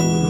guru.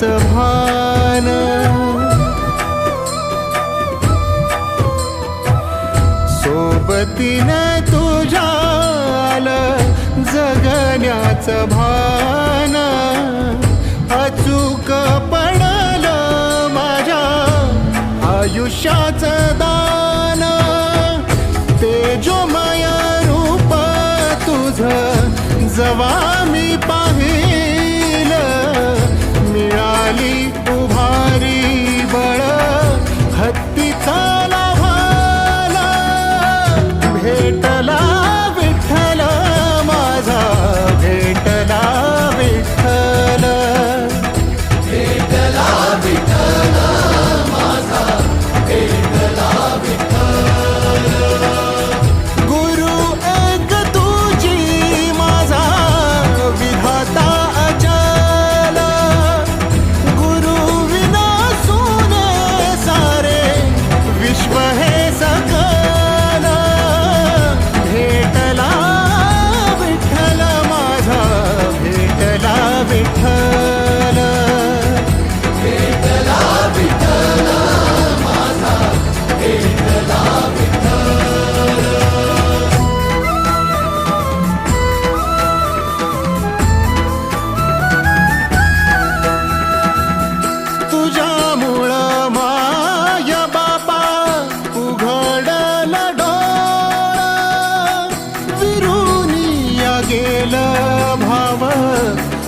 त्याच भान. सोबतीने तुझ्या जगण्याच भान. अचूक पडल माझ्या आयुष्याच दान. तेजोमय रूप तुझ जवा चाल